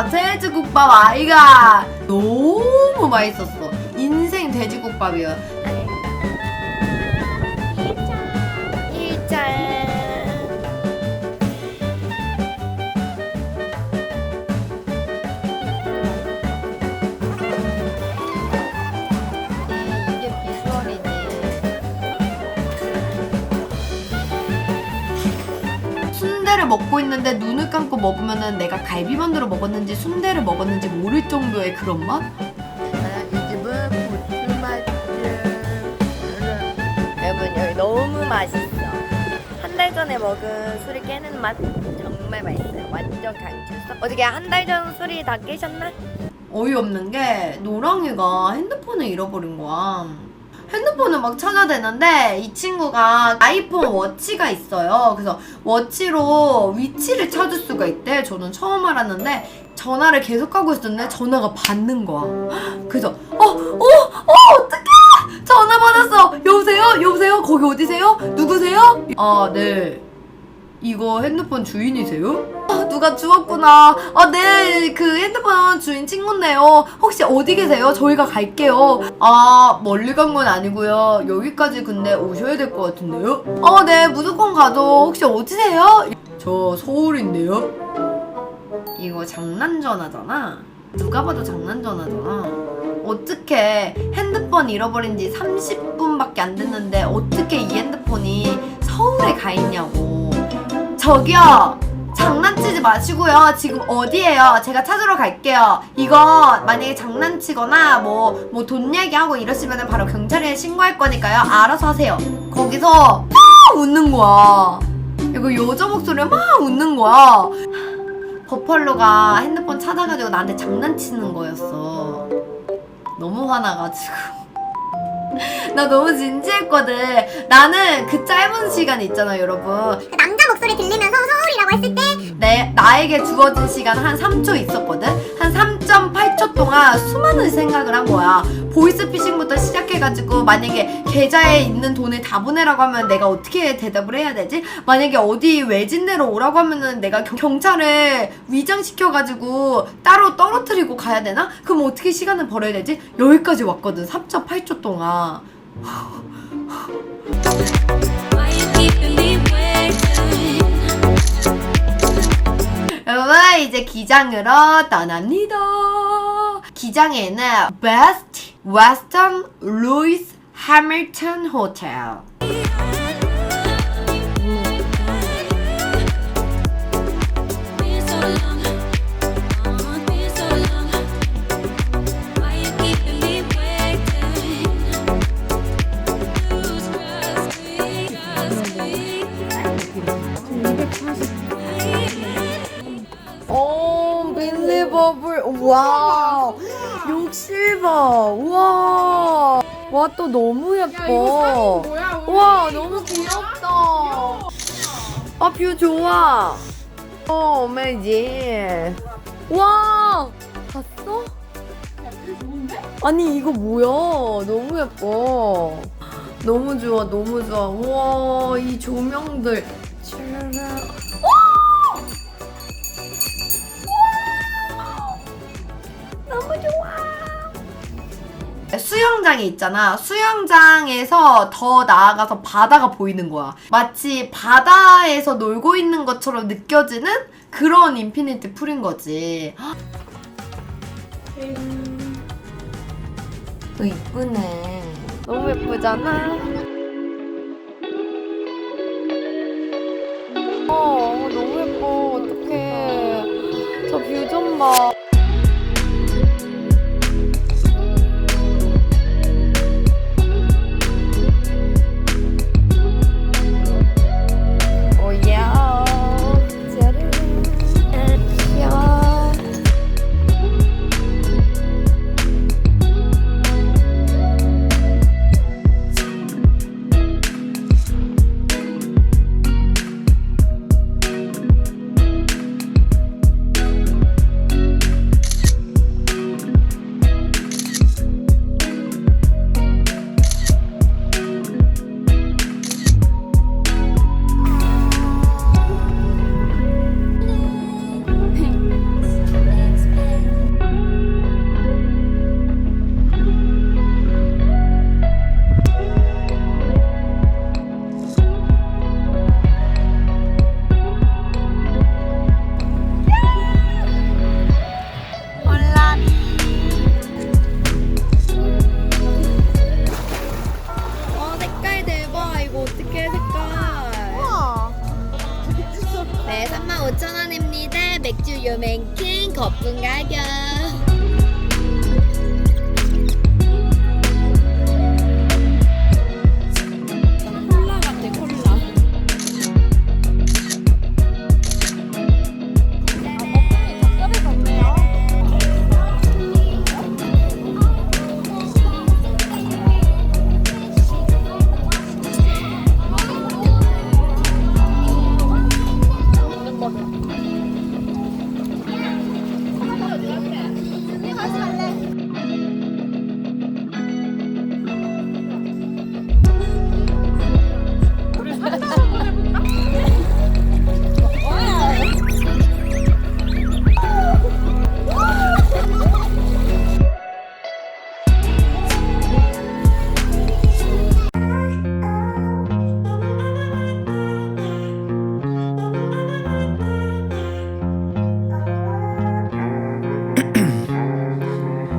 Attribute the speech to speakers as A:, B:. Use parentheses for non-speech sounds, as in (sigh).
A: 와 돼지국밥 아이가 너무 맛있었어. 인생 돼지국밥이야.
B: 일장
A: 순대를 먹고 있는데 눈을 감고 먹으면은 내가 갈비만두를 먹었는지 순대를 먹었는지 모를 정도의 그런 맛?
B: 이 집은 고추맛 여러분 여기 너무 맛있어 한 달 전에 먹은 술이 깨는 맛 정말 맛있어요 완전 강추석 어떻게 한 달 전 술이 다 깨셨나?
A: 어이없는 게 노랑이가 핸드폰을 잃어버린 거야. 핸드폰을 막 찾아대는데 이 친구가 아이폰 워치가 있어요. 그래서 워치로 위치를 찾을 수가 있대. 저는 처음 알았는데 전화를 계속 하고 있었는데 전화가 받는 거야. 그래서 어, 어, 어, 어떡해! 전화 받았어! 여보세요? 여보세요? 거기 어디세요? 누구세요? 아, 네. 이거 핸드폰 주인이세요? 아, 누가 주웠구나. 아, 네. 그 핸드폰 주인 친구인데요. 혹시 어디 계세요? 저희가 갈게요. 아, 멀리 간 건 아니고요. 여기까지 근데 오셔야 될 것 같은데요? 어, 네. 무조건 가죠. 혹시 어디세요? 저 서울인데요. 이거 장난 전화잖아. 누가 봐도 장난 전화잖아. 어떻게 핸드폰 잃어버린 지 30분밖에 안 됐는데 어떻게 이 핸드폰이 서울에 가 있냐고. 저기요. 장난치지 마시고요. 지금 어디에요? 제가 찾으러 갈게요. 이거 만약에 장난치거나 뭐 뭐 돈 얘기하고 이러시면 바로 경찰에 신고할 거니까요. 알아서 하세요. 거기서 막 웃는 거야. 이거 여자 목소리에 막 웃는 거야. 버펄로가 핸드폰 찾아가지고 나한테 장난치는 거였어. 너무 화나가지고. (laughs) 나 너무 진지했거든. 나는 그 짧은 시간 있잖아, 여러분.
C: 목소리 들리면서 서울이라고 했을 때
A: 내, 나에게 주어진 시간 한 3초 있었거든? 한 3.8초 동안 수많은 생각을 한 거야. 보이스피싱부터 시작해가지고, 만약에 계좌에 있는 돈을 다 보내라고 하면 내가 어떻게 대답을 해야 되지? 만약에 어디 외진데로 오라고 하면은 내가 경- 경찰에 위장시켜가지고 따로 떨어뜨리고 가야 되나? 그럼 어떻게 시간을 벌어야 되지? 여기까지 왔거든. 3.8초 동안. 기장으로 떠납니다. 기장에는 Best Western Louis Hamilton Hotel.
B: 와. 욕실 봐. 우와. 와, 또 너무 예뻐. 와, 너무 귀엽다. 아, 뷰 좋아. 어, 어메이징. 와. 봤어? 아니, 이거 뭐야. 너무 예뻐. 너무 좋아, 너무 좋아. 우와, 이 조명들. 너무 좋아.
A: 수영장이 있잖아. 수영장에서 더 나아가서 바다가 보이는 거야. 마치 바다에서 놀고 있는 것처럼 느껴지는 그런 인피니티 풀인 거지.
B: 또 이쁘네. 너무 예쁘잖아.
A: 요맨큰 거품 가격